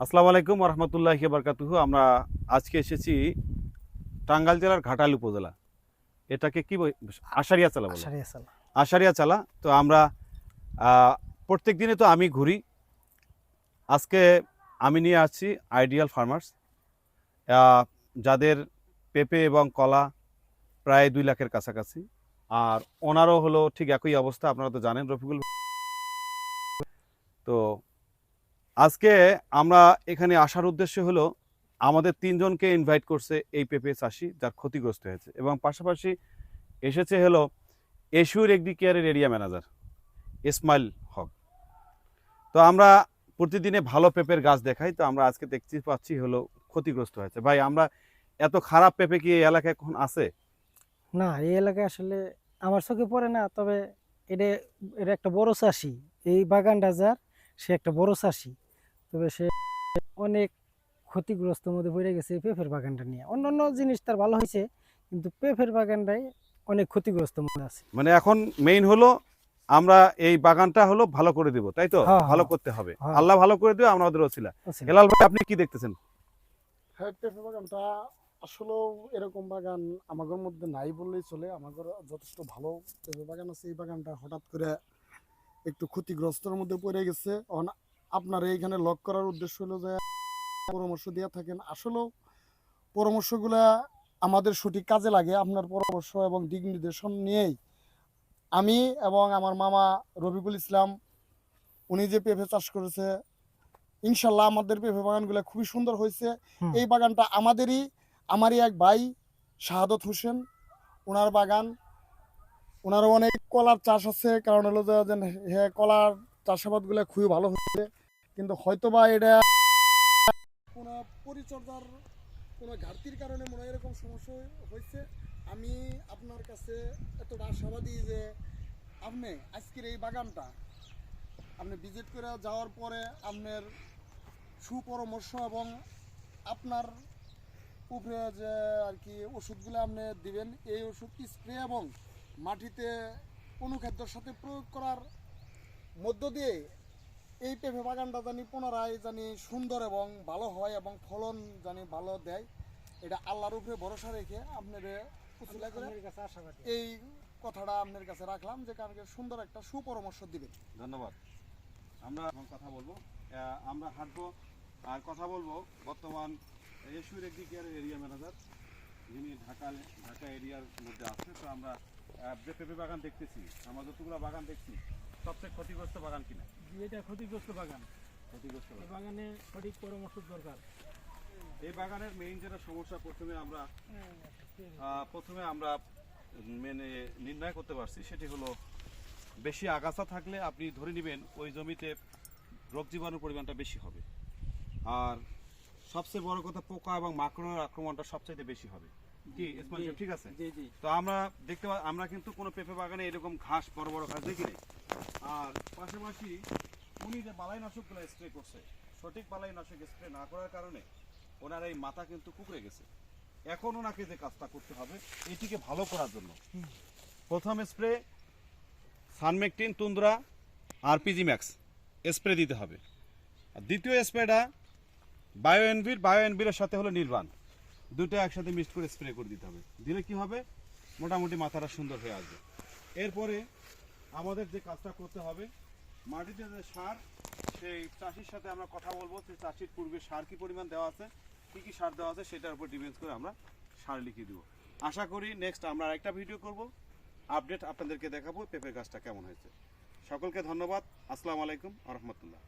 আসসালামু আলাইকুম রহমতুল্লাহ বারকাতুহু আমরা আজকে এসেছি টাঙ্গাইল জেলার ঘাটাল উপজেলা। এটাকে কি বল- আশারিয়া চালা আশারিয়া চালা। তো আমরা প্রত্যেক দিনে তো আমি ঘুরি। আজকে আমি নিয়ে আসছি আইডিয়াল ফার্মার্স যাদের পেঁপে এবং কলা প্রায় দুই লাখের কাছাকাছি। আর ওনারও হলো ঠিক একই অবস্থা আপনারা তো জানেন রফিকুল। তো আজকে আমরা এখানে আসার উদ্দেশ্য হলো, আমাদের তিনজনকে ইনভাইট করছে এই পেঁপে চাষি যার ক্ষতিগ্রস্ত হয়েছে এবং পাশাপাশি এসেছে হলো এশিউর এগ্রি কেয়ারের এরিয়া ম্যানেজার ইসমাইল হক। তো আমরা প্রতিদিনে ভালো পেঁপের গাছ দেখাই, তো আমরা আজকে দেখতে পাচ্ছি হলো ক্ষতিগ্রস্ত হয়েছে। ভাই, আমরা এত খারাপ পেঁপে কি এই এলাকায় এখন আছে? না, এই এলাকায় আসলে আমার চোখে পড়ে না, তবে এটা এটা একটা বড় চাষি। এই বাগানটা যার, সে একটা বড় চাষি। তবে সে অনেক ক্ষতিগ্রস্ত মধ্যে পড়ে গেছে পেঁপের বাগানটা নিয়ে। অন্য অন্য জিনিস তার ভালো হয়েছে কিন্তু পেঁপের বাগানটাই অনেক ক্ষতিগ্রস্ত মধ্যে আছে। মানে এখন মেইন হলো আমরা এই বাগানটা হলো ভালো করে দিব তাই তো? হ্যাঁ, ভালো হ্যাঁ। করতে হবে। হ্যাঁ। আল্লাহ ভালো করে দিও আমাদের বুঝছেন? হেলাল ভাই আপনি কি দেখতেছেন? হ্যাঁ পেঁপে বাগানটা আসলেও এরকম বাগান আমাদের মধ্যে নাই বললেই চলে। আমাদের যথেষ্ট ভালো পেঁপে বাগান আছে। এই বাগানটা হঠাৎ করে একটু ক্ষতিগ্রস্তর মধ্যে পড়ে গেছে। অন আপনার এইখানে লক করার উদ্দেশ্য হলো যে পরামর্শ দিয়ে থাকেন। আসলেও পরামর্শগুলা আমাদের সঠিক কাজে লাগে আপনার পরামর্শ এবং দিক নির্দেশন নিয়েই। আমি এবং আমার মামা রবিকুল ইসলাম উনি যে পেঁপে চাষ করেছে ইনশাল্লাহ আমাদের পেঁপে বাগানগুলো খুবই সুন্দর হয়েছে। এই বাগানটা আমাদেরই আমারই এক ভাই শাহাদত হোসেন ওনার বাগান। ওনারও অনেক কলার চাষ আছে কারণ হলো যে হ্যাঁ কলার চাষাবাদগুলো খুবই ভালো হচ্ছে, কিন্তু হয়তো বা এটা কোনো পরিচর্যার কোনো ঘাটতির কারণে মনে হয় এরকম সমস্যা হয়েছে। আমি আপনার কাছে এতটা আশাবাদী যে আপনি আজকের এই বাগানটা, আপনি ভিজিট করে যাওয়ার পরে আপনার সুপরামর্শ এবং আপনার উপরে যে আর কি ওষুধগুলো আপনি দিবেন, এই ওষুধ স্প্রে এবং মাটিতে অনুখাদ্যর সাথে প্রয়োগ করার মধ্য দিয়ে এই পেঁপে বাগানটা জানি পুনরায় জানি সুন্দর এবং ভালো হয় এবং ফলন জানি ভালো দেয়। এটা আল্লাহর উপরে ভরসা রেখে করে এই কথাটা আপনার কাছে রাখলাম যে কারণে সুন্দর একটা সুপরামর্শ দিবেন। ধন্যবাদ। আমরা এখন কথা বলব। আমরা হাঁটবো আর কথা বলব বর্তমান এগ্রি কেয়ারের এরিয়া ম্যানেজার যিনি ঢাকা ঢাকা এরিয়ার মধ্যে আছে। তো আমরা যে পেঁপে বাগান দেখতেছি। আমরা যতগুলো বাগান দেখছি সবচেয়ে ক্ষতিগ্রস্ত বাগান কিনা এটা ক্ষতিগ্রস্ত বাগান। ক্ষতিগ্রস্ত বাগানে। সঠিক পরামর্শ দরকার। এই বাগানের মেইন যেটা সমস্যা প্রথমে আমরা প্রথমে আমরা মেনে নির্ণয় করতে পারছি সেটি হলো বেশি আগাছা থাকলে আপনি ধরে নেবেন ওই জমিতে রোগ জীবাণুর পরিমাণটা বেশি হবে। আর সবচেয়ে বড় কথা পোকা এবং মাকড়ের আক্রমণটা সবচাইতে বেশি হবে। সাহেব, ঠিক আছে? জি জি। তো আমরা দেখতে আমরা কিন্তু কোনো পেঁপে বাগানে এরকম ঘাস বড় বড় ঘাস দেখি। আর পাশাপাশি উনি যে স্প্রে করছে সঠিক বালাইনাশক স্প্রে না করার কারণে ওনার এই মাথা কিন্তু কুকড়ে গেছে। এখন ওনাকে যে কাজটা করতে হবে এটিকে ভালো করার জন্য। প্রথম স্প্রে সানমেকটিন তুন্দ্রা আর পিজি ম্যাক্স স্প্রে দিতে হবে। আর দ্বিতীয় স্প্রেটা বায়ো এনভির বায়ো এনভির সাথে হলো নির্বাণ। দুটো একসাথে মিক্সড করে স্প্রে করে দিতে হবে। দিলে কি হবে? মোটামুটি মাথাটা সুন্দর হয়ে আসবে। এরপরে আমাদের যে কাজটা করতে হবে, মাটিতে যে সার, সেই চাষির সাথে আমরা কথা বলব, সেই চাষির পূর্বে সার কি পরিমাণ দেওয়া আছে, কি কি সার দেওয়া আছে, সেটার উপর ডিপেন্ড করে আমরা সার লিখিয়ে দিব। আশা করি নেক্সট আমরা আরেকটা ভিডিও করব। আপডেট আপনাদেরকে দেখাবো, পেঁপের গাছটা কেমন হয়েছে। সকলকে ধন্যবাদ। আসসালামু আলাইকুম আ রহমতুল্লাহ।